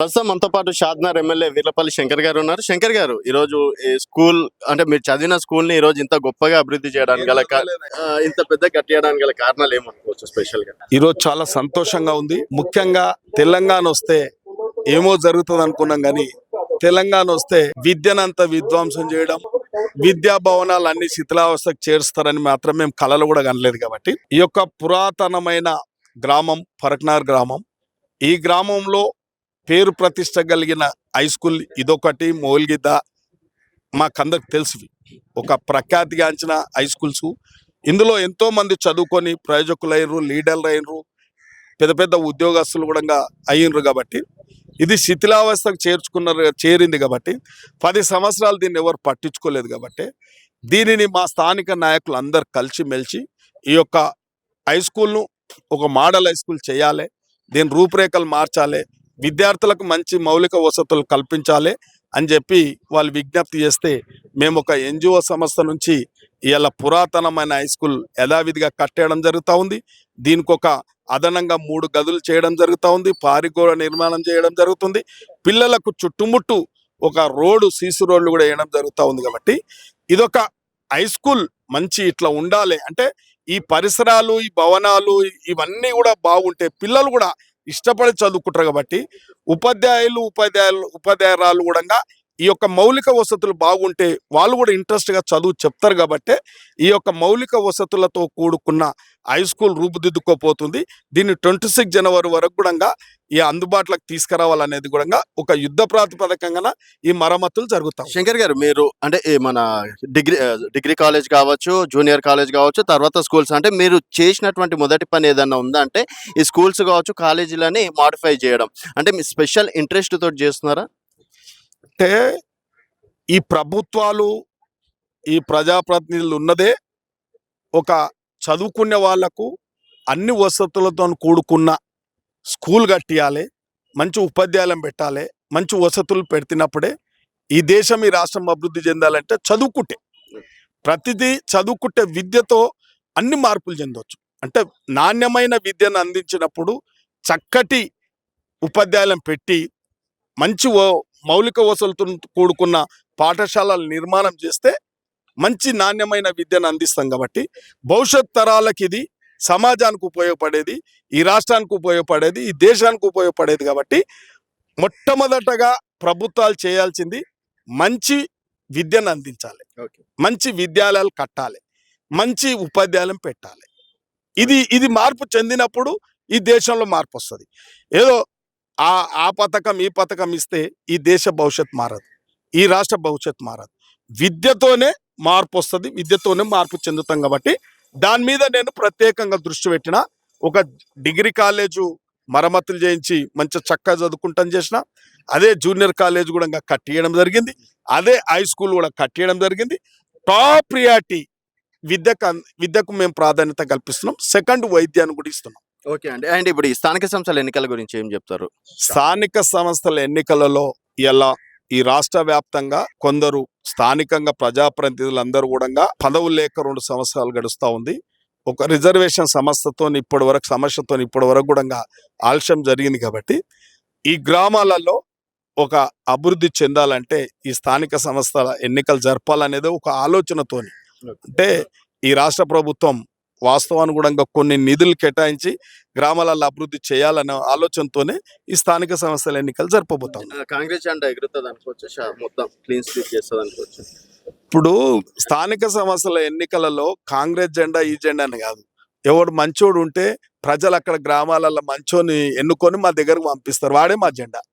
ప్రస్తుతం మనతో పాటు షాద్నగర్ ఎమ్మెల్యే వీర్లపల్లి శంకర్ గారు ఉన్నారు. శంకర్ గారు ఈ రోజు ఈ స్కూల్ అంటే మీరు చదివిన స్కూల్ని ఈరోజు రోజు ఇంత గొప్పగా అభివృద్ధి చేయడానికి గల ఇంత పెద్ద కట్టేయడానికి గల కారణాలు ఏమనుకోవచ్చు స్పెషల్గా ఈరోజు చాలా సంతోషంగా ఉంది. ముఖ్యంగా తెలంగాణ వస్తే ఏమో జరుగుతుంది అనుకున్నాం కానీ తెలంగాణ వస్తే విద్యనంత విధ్వంసం చేయడం విద్యా భవనాలు అన్ని శిథిలావస్థకు చేరుస్తారని మాత్రం మేము కళలు కూడా కనలేదు కాబట్టి ఈ యొక్క పురాతనమైన గ్రామం ఫరక్నార్ గ్రామం ఈ గ్రామంలో పేరు ప్రతిష్ట కలిగిన హై స్కూల్ ఇదొకటి మోల్గిద్ద. మాకందరికి తెలుసు ఒక ప్రఖ్యాతిగాంచిన హై స్కూల్స్ ఇందులో ఎంతో మంది చదువుకొని ప్రయోజకులైనరు లీడర్లు అయినరు పెద్ద పెద్ద ఉద్యోగస్తులు కూడా అయ్యిండ్రు కాబట్టి ఇది శిథిలావస్థకు చేర్చుకున్నారు చేరింది కాబట్టి పది సంవత్సరాలు దీన్ని ఎవరు పట్టించుకోలేదు కాబట్టి దీనిని మా స్థానిక నాయకులు అందరు కలిసి మెలిచి ఈ యొక్క హై స్కూల్ను ఒక మోడల్ హై స్కూల్ చేయాలి. దీని రూపురేఖలు మార్చాలి. విద్యార్థులకు మంచి మౌలిక వసతులు కల్పించాలి అని చెప్పి వాళ్ళు విజ్ఞప్తి చేస్తే మేము ఒక ఎన్జిఓ సంస్థ నుంచి ఇలా పురాతనమైన హై స్కూల్ యథావిధిగా కట్టేయడం జరుగుతూ ఉంది. దీనికి ఒక అదనంగా మూడు గదులు చేయడం జరుగుతూ ఉంది. పారిగోడ నిర్మాణం చేయడం జరుగుతుంది. పిల్లలకు చుట్టుముట్టు ఒక రోడ్డు సీసు రోడ్లు కూడా వేయడం జరుగుతూ ఉంది కాబట్టి ఇదొక హై స్కూల్ మంచి ఇట్లా ఉండాలి. అంటే ఈ పరిసరాలు ఈ భవనాలు ఇవన్నీ కూడా బాగుంటే పిల్లలు కూడా ఇష్టపడి చదువుకుంటారు కాబట్టి ఉపాధ్యాయులు ఉపాధ్యాయులు ఉపాధ్యాయురాలు కూడా ఈ యొక్క మౌలిక వసతులు బాగుంటే వాళ్ళు కూడా ఇంట్రెస్ట్గా చదువు చెప్తారు కాబట్టి ఈ యొక్క మౌలిక వసతులతో కూడుకున్న హై స్కూల్ రూపుదిద్దుకోపోతుంది. దీన్ని ట్వంటీ సిక్స్ జనవరి వరకు కూడా ఈ అందుబాటులోకి తీసుకురావాలనేది కూడా ఒక యుద్ధ ప్రాతిపదికంగా ఈ మరమ్మతులు జరుగుతాయి శంకర్ గారు మీరు అంటే మన డిగ్రీ డిగ్రీ కాలేజ్ కావచ్చు జూనియర్ కాలేజ్ కావచ్చు తర్వాత స్కూల్స్ అంటే మీరు చేసినటువంటి మొదటి పని ఏదన్నా ఉందా అంటే ఈ స్కూల్స్ కావచ్చు కాలేజీలని మాడిఫై చేయడం. అంటే మీ స్పెషల్ ఇంట్రెస్ట్ తోటి చేస్తున్నారా? అంటే ఈ ప్రభుత్వాలు ఈ ప్రజాప్రతినిధులు ఉన్నదే ఒక చదువుకునే వాళ్ళకు అన్ని వసతులతో కూడుకున్న స్కూల్ కట్టియాలి మంచి ఉపాధ్యాయులను పెట్టాలి మంచి వసతులు పెడుతున్నప్పుడే ఈ దేశం ఈ రాష్ట్రం అభివృద్ధి చెందాలంటే చదువుకుంటే ప్రతిదీ చదువుకుంటే విద్యతో అన్ని మార్పులు చెందవచ్చు అంటే నాణ్యమైన విద్యను అందించినప్పుడు చక్కటి ఉపాధ్యాయులను పెట్టి మంచి ఓ- మౌలిక వసతులతో కూడుకున్న పాఠశాలల నిర్మాణం చేస్తే మంచి నాణ్యమైన విద్యను అందిస్తాం కాబట్టి భవిష్యత్ తరాలకి ఇది సమాజానికి ఉపయోగపడేది ఈ రాష్ట్రానికి ఉపయోగపడేది ఈ దేశానికి ఉపయోగపడేది కాబట్టి మొట్టమొదటగా ప్రభుత్వాలు చేయాల్సింది మంచి విద్యను అందించాలి. ఓకే. మంచి విద్యాలయాలు కట్టాలి. మంచి ఉపాధ్యాయులను పెట్టాలి. ఇది ఇది మార్పు చెందినప్పుడు ఈ దేశంలో మార్పు వస్తుంది. ఏదో ఆ ఆ పథకం ఈ పథకం ఇస్తే ఈ దేశ భవిష్యత్ మారదు. ఈ రాష్ట్ర భవిష్యత్ మారదు. విద్యతోనే మార్పు వస్తుంది విద్యతోనే మార్పు చెందుతాం కాబట్టి దాని మీద నేను ప్రత్యేకంగా దృష్టి పెట్టిన ఒక డిగ్రీ కాలేజు మరమ్మతులు చేయించి మంచి చక్కగా చదువుకుంటాం చేసిన అదే జూనియర్ కాలేజ్ కూడా ఇంకా కట్టియడం జరిగింది అదే హై స్కూల్ కూడా కట్టియడం జరిగింది. టాప్ ప్రియారిటీ విద్యకు విద్యకు మేము ప్రాధాన్యత కల్పిస్తున్నాం. సెకండ్ వైద్యాన్ని కూడా ఇస్తున్నాం. ఓకే అండి. అండ్ ఇప్పుడు ఈ స్థానిక సంస్థల ఎన్నికల గురించి ఏం చెప్తారు? స్థానిక సంస్థల ఎన్నికలలో ఇలా ఈ రాష్ట్ర వ్యాప్తంగా కొందరు స్థానికంగా ప్రజాప్రతినిధులందరూ కూడా పదవులు లేక రెండు సంవత్సరాలు గడుస్తూ ఉంది. ఒక రిజర్వేషన్ సమస్యతో ఇప్పటి వరకు సమస్యతో ఇప్పటి వరకు కూడా ఆలస్యం జరిగింది కాబట్టి ఈ గ్రామాలలో ఒక అభివృద్ధి చెందాలంటే ఈ స్థానిక సంస్థల ఎన్నికలు జరపాలనేది ఒక ఆలోచనతోని. అంటే ఈ రాష్ట్ర ప్రభుత్వం వాస్తవానుగుణంగా కొన్ని నిధులు కేటాయించి గ్రామాలలో అభివృద్ధి చేయాలనే ఆలోచనతోనే ఈ స్థానిక సంస్థల ఎన్నికలు జరపబోతాం కాంగ్రెస్ జెండా ఎగురుతుంది అనుకోవచ్చు మొత్తం క్లీన్ స్వీప్ చేస్తుంది అనుకోవచ్చు ఇప్పుడు స్థానిక సంస్థల ఎన్నికలలో కాంగ్రెస్ జెండా ఈ జెండా అని కాదు. ఎవడు మంచోడు ఉంటే ప్రజలు అక్కడ గ్రామాలలో మంచోని ఎన్నుకొని మా దగ్గరకు పంపిస్తారు. వాడే మా జెండా.